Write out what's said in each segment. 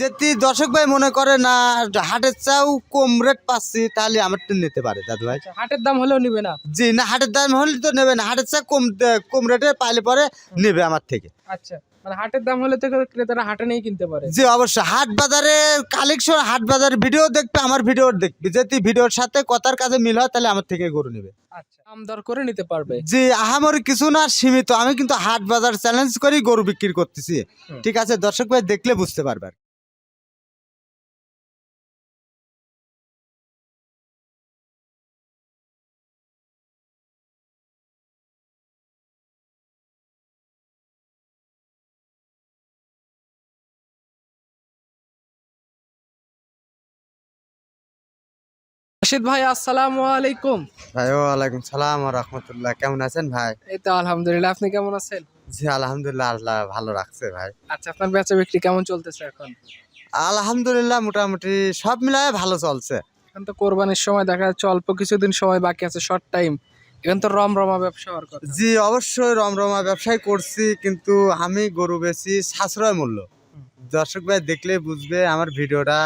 যদি দর্শক ভাই মনে করে না হাটের চাও কম রেট পাচ্ছি তাহলে আমার তো নিতে পারে দাদু ভাই। আচ্ছা, হাটের দাম হলেও নিবে না? জি না হাটের দাম হলে তো নেবে না হাটের চা কম কম রেটে পাইলে পরে নেবে আমার থেকে। আচ্ছা মানে হাটের দাম হলে তো ক্রেতারা হাটে কিনতে পারে। জি অবশ্যই হাট বাজারে কালেকশন হাট বাজারে ভিডিও দেখবে আমার ভিডিও দেখবে যদি ভিডিওর সাথে কথার কাজে মিল হয় তাহলে আমার থেকে গরু নেবে। আচ্ছা দাম দর করে নিতে পারবে। জি আহামরি কিছু না সীমিত আমি কিন্তু হাট বাজার চ্যালেঞ্জ করেই গরু বিক্রি করতেছি। ঠিক আছে দর্শক ভাই দেখলে বুঝতে পারবে রশিদ ভাই আসসালামু আলাইকুম। ভাই ওয়ালাইকুম সালাম রহমতুল্লাহ। কেমন আছেন ভাই? এই তো আলহামদুলিল্লাহ আপনি কেমন আছেন? জি আলহামদুলিল্লাহ আল্লাহ ভালো রাখছে ভাই। আচ্ছা আপনার বেচা বিক্রি কেমন চলতেছে এখন? আলহামদুলিল্লাহ মোটামুটি সব মিলায় ভালো চলছে। এখন তো কোরবানির সময় দেখা যাচ্ছে অল্প কিছুদিন সময় বাকি আছে শর্ট টাইম এখন তো রমরমা ব্যবসা হওয়ার কথা। জি অবশ্যই রমরমা ব্যবসায় করছি কিন্তু আমি গরু বেশি সাশ্রয় মূল্য। দর্শক ভাই দেখলে বুঝবে আমার ভিডিওটা।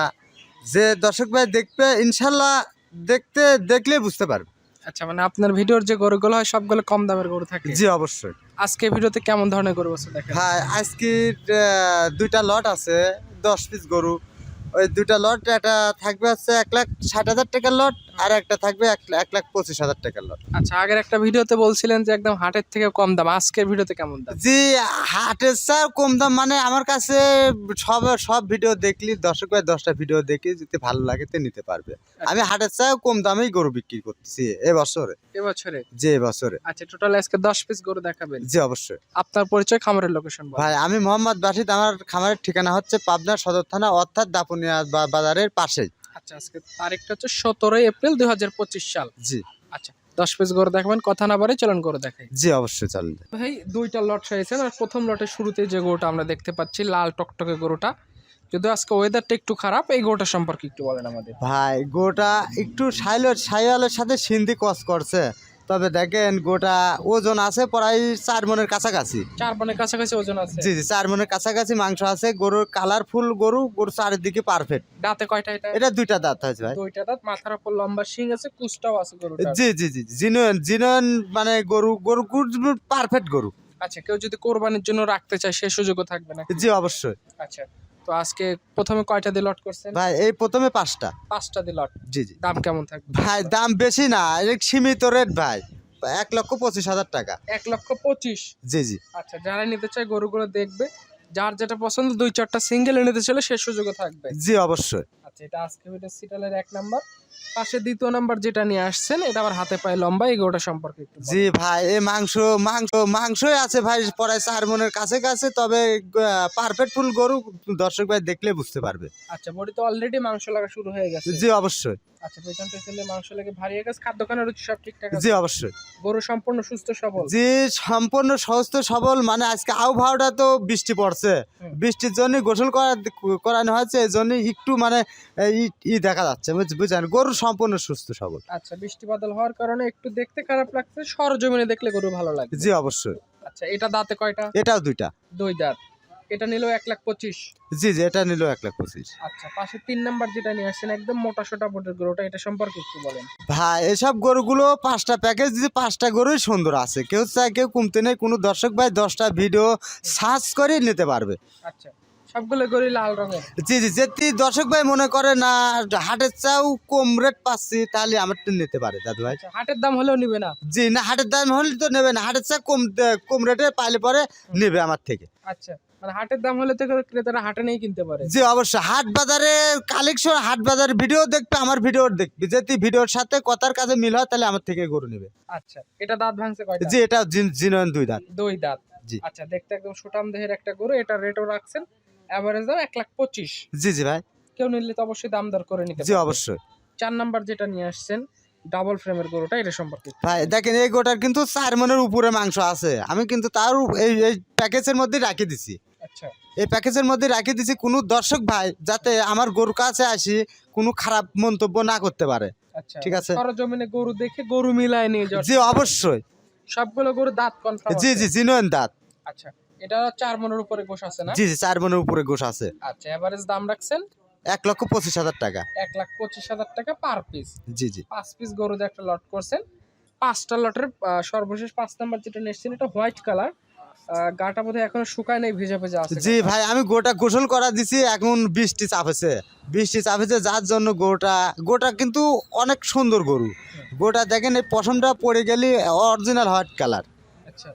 যে দর্শক ভাই দেখবে ইনশাল্লাহ দেখতে দেখলে বুঝতে পারবে। আচ্ছা মানে আপনার ভিডিওর যে গরুগুলো হয় সবগুলো কম দামের গরু থাকে। জি অবশ্যই। আজকে ভিডিওতে কেমন ধরনের গরু আছে দেখেন? হ্যাঁ আজকে দুইটা লট আছে দশ পিস গরু। ওই দুইটা লট একটা থাকবে হচ্ছে এক লাখ ষাট হাজার টাকার লট আর একটা থাকবে এক এক লাখ পঁচিশ হাজার টাকার লট আচ্ছা আগের একটা ভিডিওতে বলছিলেন যে একদম হাটের থেকে কম দাম আজকের ভিডিওতে কেমন দাম? জি হাটের স্যার কম দাম মানে আমার কাছে সব সব ভিডিও দেখলি দর্শক ভাই দশটা ভিডিও দেখি যদি ভালো লাগে তো নিতে পারবে। আমি হাটের চাও কম দামেই গরু বিক্রি করতেছি এ বছরে। এবছরে যে বছরে। আচ্ছা টোটাল আজকে দশ পিস গরু দেখাবেন। জি অবশ্যই। আপনার পরিচয় খামারের লোকেশন ভাই আমি মোহাম্মদ বাসিদ আমার খামারের ঠিকানা হচ্ছে পাবনা সদর থানা অর্থাৎ দাপুনিয়া বাজারের পাশেই। আচ্ছা আজকে তারিখটা হচ্ছে সতেরোই এপ্রিল দুই হাজার পঁচিশ সাল। জি। আচ্ছা দশ পিস করে দেখাবেন কথা না বারে চলন করে দেখাই। জি অবশ্যই চলেন ভাই দুইটা লট হয়েছেন আর প্রথম লটের শুরুতে যে গরুটা আমরা দেখতে পাচ্ছি লাল টকটকে গরুটা। যদি আজকে ওয়েদারটা একটু খারাপ এই গোটা সম্পর্কে একটু বলেন আমাদের। ভাই গোটা একটু সাইলের সাইয়ালের সাথে সিন্ধি কস করছে। তবে দেখেন গোটা ওজন আছে প্রায় চার মনের কাছাকাছি। চার বনের কাছাকাছি ওজন আছে। জি জি চার মনের কাছাকাছি মাংস আছে গরুর কালারফুল গরু গরু চারিদিকে পারফেক্ট দাঁতে কয়টা এটা? এটা দুইটা দাঁত আছে ভাই। দুইটা দাঁত মাথার উপর লম্বা শিং আছে কুচটাও আছে গরুটা জি জি জি জিনুয়েন জিনুয়েন মানে গরু গরু পারফেক্ট গরু। আচ্ছা কেউ যদি কোরবানির জন্য রাখতে চায় সে সুযোগও থাকবে না জি অবশ্যই। আচ্ছা। তো আজকে প্রথমে কয়টা দিয়ে লট করছেন? ভাই এই প্রথমে পাঁচটা। পাঁচটা দিয়ে লট। জি জি। দাম কেমন থাকবে? ভাই দাম বেশি না সীমিত রেট ভাই। এক লক্ষ পঁচিশ হাজার টাকা। এক লক্ষ পঁচিশ? জি জি। আচ্ছা যারা নিতে চায় গরুগুলো দেখবে যার যেটা পছন্দ দুই চারটা সিঙ্গেল নিতে চলে সে সুযোগও থাকবে। জি অবশ্যই। আচ্ছা এটা আজকে এটা সিটালের এক নাম্বার। পাশে দ্বিতীয় নাম্বার যেটা নিয়ে আসছেন এটা আবার হাতে পায়ে লম্বা এই গরুটা সম্পর্কে একটু বলেন। জি ভাই এই মাংস মাংস মাংসই আছে ভাই প্রায় চার মনের কাছে কাছে তবে পারফেক্ট ফুল গরু দর্শক ভাই দেখলে বুঝতে পারবে। আচ্ছা বডি তো অলরেডি মাংস লাগা শুরু হয়ে গেছে। জি অবশ্যই। আচ্ছা পেছনটা ছেলে মাংস লেগে ভারী হয়ে গেছে খাদ্য খানার রুচি সব ঠিকঠাক আছে? জি অবশ্যই। গরু সম্পূর্ণ সুস্থ সবল? জি সম্পূর্ণ সুস্থ সবল মানে আজকে আবহাওয়াটা তো বৃষ্টি পড়ছে। হুম। বৃষ্টির জন্য গোসল করা করানো হয়েছে এই জন্য একটু মানে ই ই দেখা যাচ্ছে বুঝ- বুঝলেন গরু সম্পূর্ণ সুস্থ সবল। আচ্ছা বৃষ্টি বাদল হওয়ার কারণে একটু দেখতে খারাপ লাগছে সরজমিনে দেখলে গরু ভালো লাগে জি অবশ্যই। আচ্ছা এটা দাঁতে কয়টা? এটাও দুইটা। দুই দাঁত। এটা নিলেও এক লাখ পঁচিশ। জি জি এটা নিল এক লাখ পঁচিশ। আচ্ছা পাশে তিন নাম্বার যেটা নিয়ে আসছেন একদম মোটা সোটা বোটের গরুটা এটা সম্পর্কে একটু বলেন। ভাই এসব গরুগুলো পাঁচটা প্যাকেজ দিতে পাঁচটা গরুই সুন্দর আছে। কেউ চায় কেউ কমতে নেই কোনো দর্শক ভাই দশটা ভিডিও সার্চ করে নিতে পারবে। আচ্ছা। সবগুলো গরু লাল রঙের। জি জি যদি দর্শক ভাই মনে করে না হাটের চাও কম রেট পাচ্ছি তাহলে আমার তো নিতে পারে দাদু ভাই। আচ্ছা হাটের দাম হলেও নিবে না? জি না হাটের দাম হলে তো নেবে না হাটের চা কম কম রেটে পাইলে পরে নেবে আমার থেকে। আচ্ছা মানে হাটের দাম হলে তো ক্রেতারা হাটে নিয়ে কিনতে পারে। জি অবশ্যই হাট বাজারে কালেকশন হাট বাজার ভিডিও দেখবে আমার ভিডিও দেখবে যদি ভিডিওর সাথে কথার কাজে মিল হয় তাহলে আমার থেকে গরু নেবে। আচ্ছা এটা দাঁত ভাঙছে কয়টা? জি এটা দুই দাঁত। দুই দাঁত। জি। আচ্ছা দেখতে একদম সুটাম দেহের একটা গরু এটা রেটও রাখছেন এভারেজ দাম এক লাখ পঁচিশ। জি জি ভাই। কেউ নিলে তো অবশ্যই দাম দর করে নিতে জি অবশ্যই। চার নাম্বার যেটা নিয়ে আসছেন ডাবল ফ্রেমের গরুটা এটা সম্পর্কে। ভাই দেখেন এই গোটার কিন্তু চার মনের উপরে মাংস আছে। আমি কিন্তু তার এই এই প্যাকেজের মধ্যে রাখি দিছি। আচ্ছা। এই প্যাকেজের মধ্যে রাখি দিছি। কোনো দর্শক ভাই যাতে আমার গরুর কাছে আসি কোনো খারাপ মন্তব্য না করতে পারে। আচ্ছা। ঠিক আছে। সরজমিনে গরু দেখে গরু মিলায় নিয়ে যাওয়া জি অবশ্যই। সবগুলো গরু দাঁত কনফার্ম জি জি জিনয়ন দাঁত। আচ্ছা। এটা চার মনের উপরে গোশ আছে না? জি জি চার মনের উপরে গোশ আছে। আচ্ছা এভারেজ দাম রাখছেন? এক লক্ষ পঁচিশ হাজার টাকা। এক লাখ পঁচিশ হাজার টাকা পার পিস জি জি। পাঁচ পিস গরু দিয়ে একটা লট করছেন। পাঁচটা লটের সর্বশেষ পাঁচ নাম্বার যেটা নিয়েছেন এটা হোয়াইট কালার গাটা বোধহয় এখনও শুকায় নাই ভেজা ভেজা আছে জি ভাই আমি গোটা গোসল করা দিছি এখন বৃষ্টি চাপেছে বৃষ্টি চাপেছে যার জন্য গোটা গোটা কিন্তু অনেক সুন্দর গরু। গোটা দেখেন এই পশমটা পড়ে গেলে অরিজিনাল হোয়াইট কালার আচ্ছা।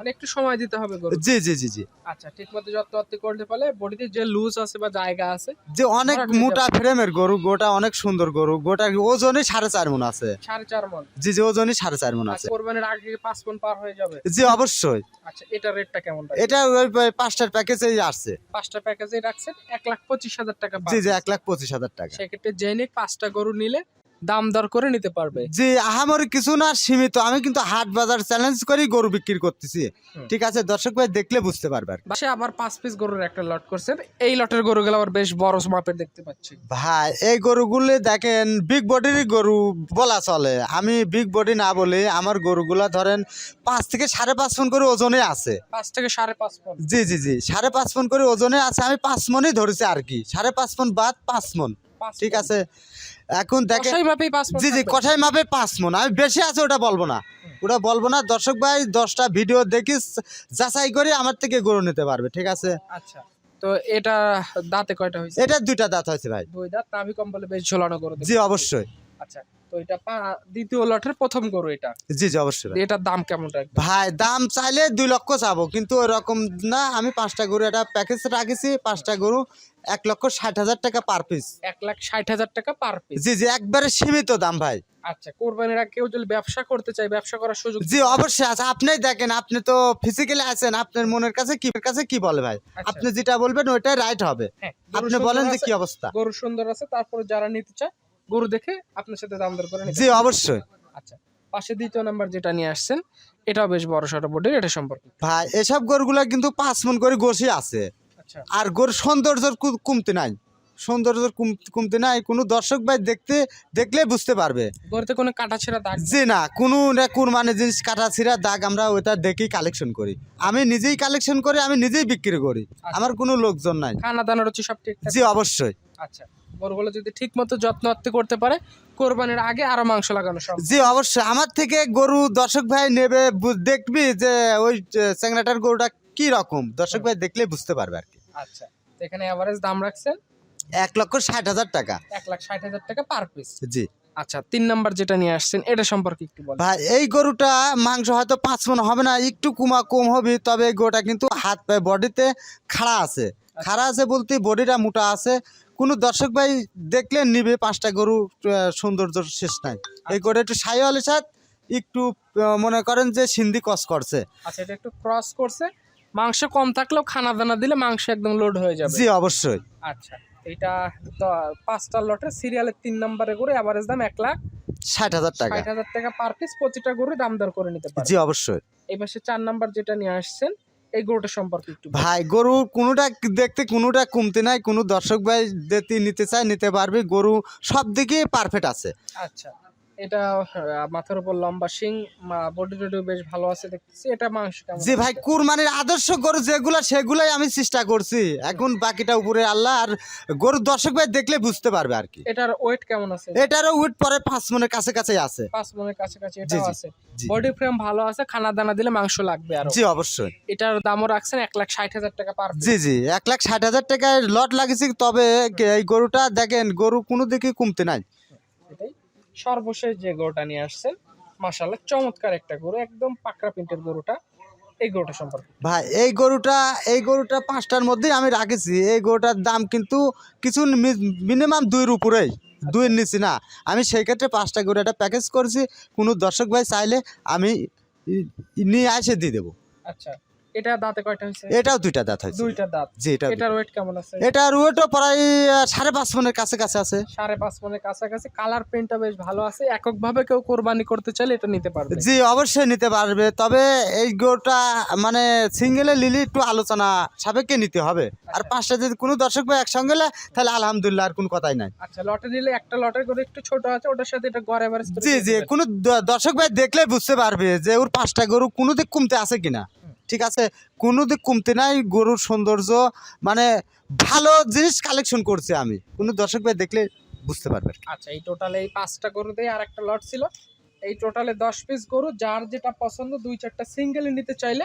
মানে একটু সময় দিতে হবে গরু জি জি জি জি। আচ্ছা ঠিক মতো যত্ন আত্তি করতে পারলে বডিতে যে লুজ আছে বা জায়গা আছে যে অনেক মোটা ফ্রেমের গরু গোটা অনেক সুন্দর গরু গোটা ওজনই সাড়ে চার মন আছে। সাড়ে চার মন। জি জি ওজনই সাড়ে চার মন আছে। কোরবানির আগে পাঁচ মন পার হয়ে যাবে? জি অবশ্যই। আচ্ছা এটা রেটটা কেমন এটা ওই পাঁচটার প্যাকেজেই আসছে। পাঁচটা প্যাকেজে রাখছেন এক লাখ পঁচিশ হাজার টাকা জি জি এক লাখ পঁচিশ হাজার টাকা। সেক্ষেত্রে জেনে পাঁচটা গরু নিলে দাম দর করে নিতে পারবে। জি আহামরি কিছু না সীমিত। আমি কিন্তু হাট বাজার চ্যালেঞ্জ করেই গরু বিক্রি করতেছি। ঠিক আছে দর্শক ভাই দেখলে বুঝতে পারবে। বাসে আবার পাঁচ পিস গরুর একটা লট করছেন। এই লটের গরুগুলো আবার বেশ বড় মাপের দেখতে পাচ্ছি। ভাই এই গরুগুলি দেখেন বিগ বডির গরু বলা চলে। আমি বিগ বডি না বলে আমার গরুগুলা ধরেন পাঁচ থেকে সাড়ে পাঁচ ফোন করে ওজনে আছে। পাঁচ থেকে সাড়ে পাঁচ মন। জি জি জি সাড়ে পাঁচ ফোন করে ওজনে আছে। আমি পাঁচ মনই ধরেছি আর কি। সাড়ে পাঁচ ফোন বাদ পাঁচ মন। ঠিক আছে। এখন দেখেন মণ জি জি। কষাই মাপে পাঁচ মন। আমি বেশি আছে ওটা বলব না। ওটা বলব না। দর্শক ভাই দশটা ভিডিও দেখি যাচাই করে আমার থেকে গরু নিতে পারবে ঠিক আছে? আচ্ছা। তো এটা দাঁতে কয়টা হয়েছে? এটা দুইটা দাঁত হয়েছে ভাই। দুই দাঁত আমি কম বলে বেশ ঝোলানো গরু জি অবশ্যই। আচ্ছা। তো এটা দ্বিতীয় লটের প্রথম গরু এটা। জি জি অবশ্যই। এটার দাম কেমন ভাই দাম চাইলে দুই লক্ষ চাবো কিন্তু ওরকম না আমি পাঁচটা গরু প্যাকেজ রাখেছি পাঁচটা গরু এক লক্ষ ষাট হাজার টাকা পার পিস এক লাখ ষাট হাজার টাকা পার পিস জি জি একবারে সীমিত দাম ভাই। আচ্ছা কোরবানির কেউ যদি ব্যবসা করতে চায় ব্যবসা করার সুযোগ জি অবশ্যই আছে। আপনি দেখেন আপনি তো ফিজিক্যালি আছেন আপনার মনের কাছে কি কাছে কি বলে ভাই? আচ্ছা। আপনি যেটা বলবেন ওইটাই রাইট হবে। হ্যাঁ, আপনি বলেন যে কি অবস্থা। গরু সুন্দর আছে তারপরে যারা নিতে চায় গরু দেখে আপনার সাথে দাম দর করে জি অবশ্যই। আচ্ছা পাশে দ্বিতীয় নাম্বার যেটা নিয়ে আসছেন এটাও বেশ বড় সড়ো বডির এটা সম্পর্কে ভাই এসব গরুগুলা কিন্তু পাঁচ মন করে গোসি আছে। আচ্ছা। আর গরুর সৌন্দর্য কমতে নাই। সৌন্দর্য কমতে নাই কোনো দর্শক ভাই দেখতে দেখলে বুঝতে পারবে। গরুতে কোনো কাটা ছেঁড়া দাগ। জি না কোনো না কুরবানি জিনিস কাটা ছিঁড়া দাগ আমরা ওটা দেখেই কালেকশন করি। আমি নিজেই কালেকশন করি আমি নিজেই বিক্রি করি। আমার কোনো লোকজন নাই। খানা দানা রুচি সব ঠিক জি অবশ্যই। আচ্ছা। গরুগুলো যদি ঠিক মতো যত্ন করতে পারে কোরবানির আগে আরও মাংস লাগানো সম্ভব। জি অবশ্যই। আমার থেকে গরু দর্শক ভাই নেবে দেখবি যে ওই চ্যাংরাটার গরুটা কি রকম। দর্শক ভাই দেখলে বুঝতে পারবে আর কি। আচ্ছা এখানে এভারেজ দাম রাখছেন? এক লক্ষ ষাট হাজার টাকা। এক লাখ ষাট হাজার টাকা পার পিস জি। আচ্ছা তিন নাম্বার যেটা নিয়ে আসছেন এটা সম্পর্কে একটু বলেন। ভাই এই গরুটা মাংস হয়তো পাঁচ মন হবে না একটু কুমা কম হবে তবে এই গরুটা কিন্তু হাত পায়ে বডিতে খাড়া আছে। খাড়া আছে বলতে বডিটা মোটা আছে কোনো দর্শক ভাই দেখলে নিবে পাঁচটা গরু সৌন্দর্য শেষ নাই। এই গরু একটু সাইওয়ালের সাথে একটু মনে করেন যে সিন্ধি কস করছে। আচ্ছা এটা একটু ক্রস করছে। মাংস কম থাকলেও খানা দানা দিলে মাংস একদম লোড হয়ে যাবে। জি অবশ্যই। আচ্ছা এটা পাঁচটা লটের সিরিয়ালের তিন নম্বরে করে এভারেজ দাম এক লাখ। ষাট হাজার টাকা। ষাট হাজার টাকা পার পিস প্রতিটা গরু দাম দর করে নিতে পারে জি অবশ্যই। এই পাশে চার নাম্বার যেটা নিয়ে আসছেন এই গরুটা সম্পর্কে একটু ভাই গরু কোনোটা দেখতে কোনোটা কমতে নাই। কোনো দর্শক ভাই দেখতে নিতে চায় নিতে পারবে। গরু সব দিকে পারফেক্ট আছে। আচ্ছা। এটা মাথার উপর লম্বা শিং বডি টডি বেশ ভালো আছে দেখতেছি। এটা মাংস জি ভাই কুরবানির আদর্শ গরু যেগুলো সেগুলাই আমি চেষ্টা করছি। এখন বাকিটা উপরে আল্লাহ আর গরু দর্শক ভাই দেখলে বুঝতে পারবে আর কি। এটার ওয়েট কেমন আছে? এটারও উইট পরে পাঁচ মনের কাছে কাছে আছে। পাঁচ মনের কাছাকাছি জি, এটাও জি, আছে। বডি ফ্রেম ভালো আছে খানা দানা দিলে মাংস লাগবে আরও। জি অবশ্যই। এটার দামও রাখছেন এক লাখ ষাট হাজার টাকা পার জি জি এক লাখ ষাট হাজার টাকায় লট লাগিয়েছি তবে এই গরুটা দেখেন গরু কোনো দিকে কমতে নাই। এটাই। সর্বশেষ যে গরুটা নিয়ে আসছেন মাশাল্লাহ চমৎকার একটা গরু একদম পাকড়া প্রিন্টের গরুটা এই গরুটা সম্পর্কে। ভাই এই গরুটা এই গরুটা পাঁচটার মধ্যেই আমি রাখেছি। এই গরুটার দাম কিন্তু কিছু মিনিমাম দুইয়ের উপরেই দুইয়ের নিচে না। আমি সেই ক্ষেত্রে পাঁচটা গরু একটা প্যাকেজ করছি। কোনো দর্শক ভাই চাইলে আমি নিয়ে এসে দিয়ে দেবো। আচ্ছা। এটা দাঁতে কয়টা হয়েছে? এটাও দুইটা দাঁত হয়েছে। দুইটা দাঁত। জি এটা এটার ওয়েট কেমন আছে? এটার ওয়েটও প্রায় সাড়ে পাঁচ মনের কাছে কাছে আছে। সাড়ে পাঁচ মনের কাছাকাছি। কালার প্রিন্টটা বেশ ভালো আছে। এককভাবে কেউ কোরবানি করতে চাইলে এটা নিতে পারবে। জি অবশ্যই নিতে পারবে। তবে এই গরুটা মানে সিঙ্গেলে লিলি একটু আলোচনা সাপেক্ষে নিতে হবে। আর পাঁচটা যদি কোনো দর্শক ভাই একসঙ্গে তাহলে আলহামদুলিল্লাহ আর কোনো কথাই নাই। আচ্ছা লটে নিলে একটা লটের করে একটু ছোট আছে ওটার সাথে এটা গড় এভারেজ জি জি কোনো দর্শক ভাই দেখলে বুঝতে পারবে যে ওর পাঁচটা গরু কোনো দিক কমতে আছে কিনা। ঠিক আছে? কোনো দিক কমতে নাই গরুর সৌন্দর্য মানে ভালো জিনিস কালেকশন করছি আমি। কোনো দর্শক ভাই দেখলে বুঝতে পারবে আচ্ছা এই টোটালে এই পাঁচটা গরু দিয়ে আর একটা লট ছিল। এই টোটালে দশ পিস গরু যার যেটা পছন্দ দুই চারটা সিঙ্গেল নিতে চাইলে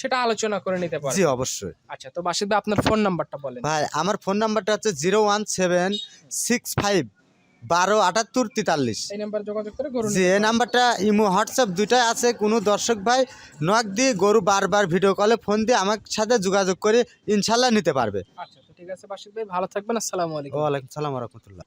সেটা আলোচনা করে নিতে পারে জি অবশ্যই। আচ্ছা তো বাসিদ ভাই আপনার ফোন নাম্বারটা বলেন। ভাই আমার ফোন নাম্বারটা হচ্ছে zero one seven six five বারো আটাত্তর তেতাল্লিশ। এই নাম্বার যোগাযোগ করে গরু জি এই নাম্বারটা ইমো হোয়াটসঅ্যাপ দুইটাই আছে কোনো দর্শক ভাই নক দিয়ে গরু বারবার ভিডিও কলে ফোন দিয়ে আমার সাথে যোগাযোগ করে ইনশাল্লাহ নিতে পারবে। আচ্ছা তো ঠিক আছে ভাই ভালো থাকবেন আসসালামু আলাইকুম। ওয়ালাইকুম সালাম রহমতুল্লাহ।